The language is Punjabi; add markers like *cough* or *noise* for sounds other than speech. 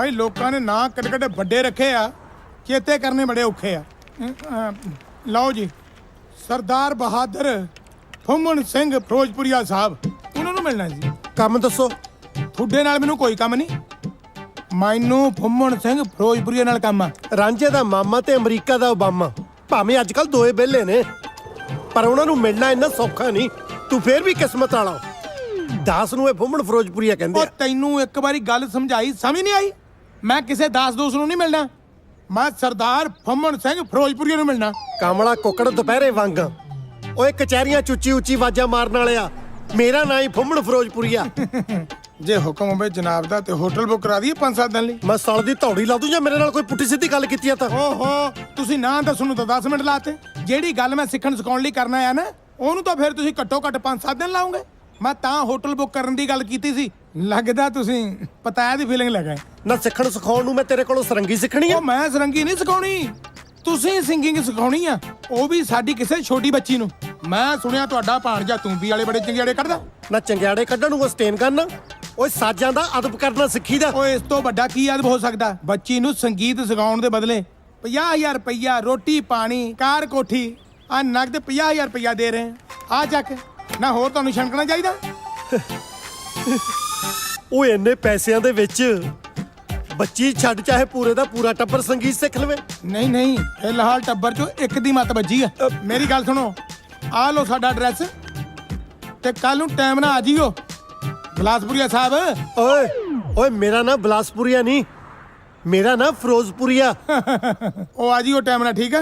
ਭਾਈ ਲੋਕਾਂ ਨੇ ਨਾਂ ਕੱਢ ਕੱਢ ਵੱਡੇ ਰੱਖੇ ਆ ਚੇਤੇ ਕਰਨੇ ਬੜੇ ਔਖੇ ਆ। ਅਮ, ਅਮ, ਲਓ ਜੀ ਸਰਦਾਰ ਬਹਾਦਰ ਫੁੰਮਣ ਸਿੰਘ ਫਿਰੋਜ਼ਪੁਰੀਆ ਸਾਹਿਬ ਉਹਨਾਂ ਨੂੰ ਮਿਲਣਾ ਸੀ ਕੰਮ ਦੱਸੋ। ਤੁਹਾਡੇ ਨਾਲ ਮੈਨੂੰ ਕੋਈ ਕੰਮ ਨਹੀਂ। ਮੈਨੂੰ ਫੁੰਮਣ ਸਿੰਘ ਫਿਰੋਜ਼ਪੁਰੀਆ ਨਾਲ ਕੰਮ ਆ। ਰਾਂਝੇ ਦਾ ਮਾਮਾ ਤੇ ਅਮਰੀਕਾ ਦਾ ਓਬਾਮਾ। ਭਾਵੇਂ ਅੱਜ ਕੱਲ ਦੋਏ ਬੇਲੇ ਨੇ ਪਰ ਉਹਨਾਂ ਨੂੰ ਮਿਲਣਾ ਇੰਨਾ ਸੌਖਾ ਨਹੀਂ। ਤੂੰ ਫੇਰ ਵੀ ਕਿਸਮਤ ਵਾਲਾ ਦਾਸ ਨੂੰ ਇਹ ਫੁੰਮਣ ਫਿਰੋਜ਼ਪੁਰੀਆ ਕਹਿੰਦੇ ਉਹ ਆ ਤੈਨੂੰ ਇੱਕ ਵਾਰੀ ਗੱਲ ਸਮਝਾਈ ਸਮਝ ਨਹੀਂ ਆਈ? ਮੈਂ ਕਿਸੇ ਦਾਸ ਦੋਸ ਨੂੰ ਨਹੀਂ ਮਿਲਣਾ। ਮੈਂ ਸਰਦਾਰ ਫੁੰਮਣ ਸਿੰਘ ਫਿਰੋਜ਼ਪੁਰੀਆ ਨੂੰ ਮਿਲਣਾ। ਕਾਮਲਾ ਕੁੱਕੜ ਦੁਪਹਿਰੇ ਵਾਂਗ। ਓਏ ਕਚਹਿਰੀਆਂ ਚੁੱਚੀ ਉੱਚੀ ਆਵਾਜ਼ਾਂ ਮਾਰਨ ਵਾਲਿਆ। ਮੇਰਾ ਨਾਂ ਹੀ ਫੁੰਮਣ ਫਿਰੋਜ਼ਪੁਰੀਆ। *laughs* ਜੇ ਹੁਕਮ ਹੋਵੇ ਜਨਾਬ ਦਾ ਤੇ ਹੋਟਲ ਬੁੱਕ ਕਰਾ ਦਈਏ ਪੰਜ ਸੱਤ ਦਿਨ ਲਈ। ਮੈਂ ਸਾਲ ਦੀ ਧੌੜੀ ਲਾ ਦੂੰ ਜਾਂ ਮੇਰੇ ਨਾਲ ਕੋਈ ਪੁੱਠੀ ਸਿੱਧੀ ਗੱਲ ਕੀਤੀ ਆ ਤਾਂ? ਓਹੋ ਤੁਸੀਂ ਨਾਂ ਦੱਸਣ ਨੂੰ ਤਾਂ 10 ਮਿੰਟ ਲਾਤੇ। ਜਿਹੜੀ ਗੱਲ ਮੈਂ ਸਿੱਖਣ ਸਿਖਾਉਣ ਲਈ ਕਰਨਾ ਆ ਨਾ ਉਹਨੂੰ ਤਾਂ ਫਿਰ ਤੁਸੀਂ ਘੱਟੋ ਘੱਟ 5-7 ਦਿਨ ਲਾਉਂਗੇ। ਮੈਂ ਤਾਂ ਹੋਟਲ ਬੁੱਕ ਕਰਨ ਦੀ ਗੱਲ ਕੀਤੀ ਸੀ। ਲੱਗਦਾ ਤੁਸੀਂ ਪਤਾਇਆ ਦੀ ਫੀਲਿੰਗ ਲੈ ਗਏ ਨਾ ਸਿੱਖਣ ਸਿਖਾਉਣ ਨੂੰ ਮੈਂ ਤੇਰੇ ਕੋਲੋਂ ਸਰੰਗੀ ਸਿੱਖਣੀ ਆ। ਉਹ ਮੈਂ ਸਰੰਗੀ ਨਹੀਂ ਸਿਖਾਉਣੀ। ਤੁਸੀਂ ਸਿੰਗਿੰਗ ਸਿਖਾਉਣੀ ਆ। ਉਹ ਵੀ ਸਾਡੀ ਕਿਸੇ ਛੋਟੀ ਬੱਚੀ ਨੂੰ। ਮੈਂ ਸੁਣਿਆ ਤੁਹਾਡਾ ਭਾਣਜਾ ਤੂੰਬੀ ਵਾਲੇ ਬੜੇ ਚੰਗਿਆੜੇ ਕੱਢਦਾ। ਨਾ ਚੰਗਿਆੜੇ ਕੱਢਣ ਨੂੰ ਉਹ ਸਟੇਨ ਕਰਨਾ ਓਏ ਸਾਜ਼ਾਂ ਦਾ ਅਦਬ ਕਰਨਾ ਸਿੱਖੀਦਾ। ਓਏ ਇਸ ਤੋਂ ਵੱਡਾ ਕੀ ਅਦਬ ਹੋ ਸਕਦਾ? ਬੱਚੀ ਨੂੰ ਸੰਗੀਤ ਸਿਖਾਉਣ ਦੇ ਬਦਲੇ 50000 ਰੁਪਈਆ ਰੋਟੀ ਪਾਣੀ ਕਾਰ ਕੋਠੀ ਆ ਨਗਦ 50000 ਰੁਪਈਆ ਦੇ ਰਹੇ ਆ ਚੱਕ। ਨਾ ਹੋਰ ਤੁਹਾਨੂੰ ਛਣਕਣਾ ਚਾਹੀਦਾ? *laughs* ਓਏ ਇੰਨੇ ਪੈਸਿਆਂ ਦੇ ਵਿੱਚ ਬੱਚੀ ਛੱਡ ਚਾਹੇ ਪੂਰੇ ਦਾ ਪੂਰਾ ਟੱਬਰ ਸੰਗੀਤ ਸਿੱਖ ਲਵੇ। ਨਹੀਂ ਨਹੀਂ ਫਿਲਹਾਲ ਟੱਬਰ ਚੋਂ ਇੱਕ ਦੀ ਮਤ ਵੱਜੀ ਆ। ਮੇਰੀ ਗੱਲ ਸੁਣੋ ਆ ਲਓ ਸਾਡਾ ਐਡਰੈਸ ਤੇ ਕੱਲ ਨੂੰ ਟਾਈਮ ਨਾਲ ਆ ਜਿਓ। ਬਲਾਸਪੁਰੀਆ ਸਾਹਿਬ। ਓਏ ਓਏ ਮੇਰਾ ਨਾਂ ਬਲਾਸਪੁਰੀਆ ਨਹੀਂ ਮੇਰਾ ਨਾਂ ਫਿਰੋਜ਼ਪੁਰੀਆ। ਉਹ ਆ ਜਿਓ ਟਾਈਮ ਨਾਲ ਠੀਕ ਹੈ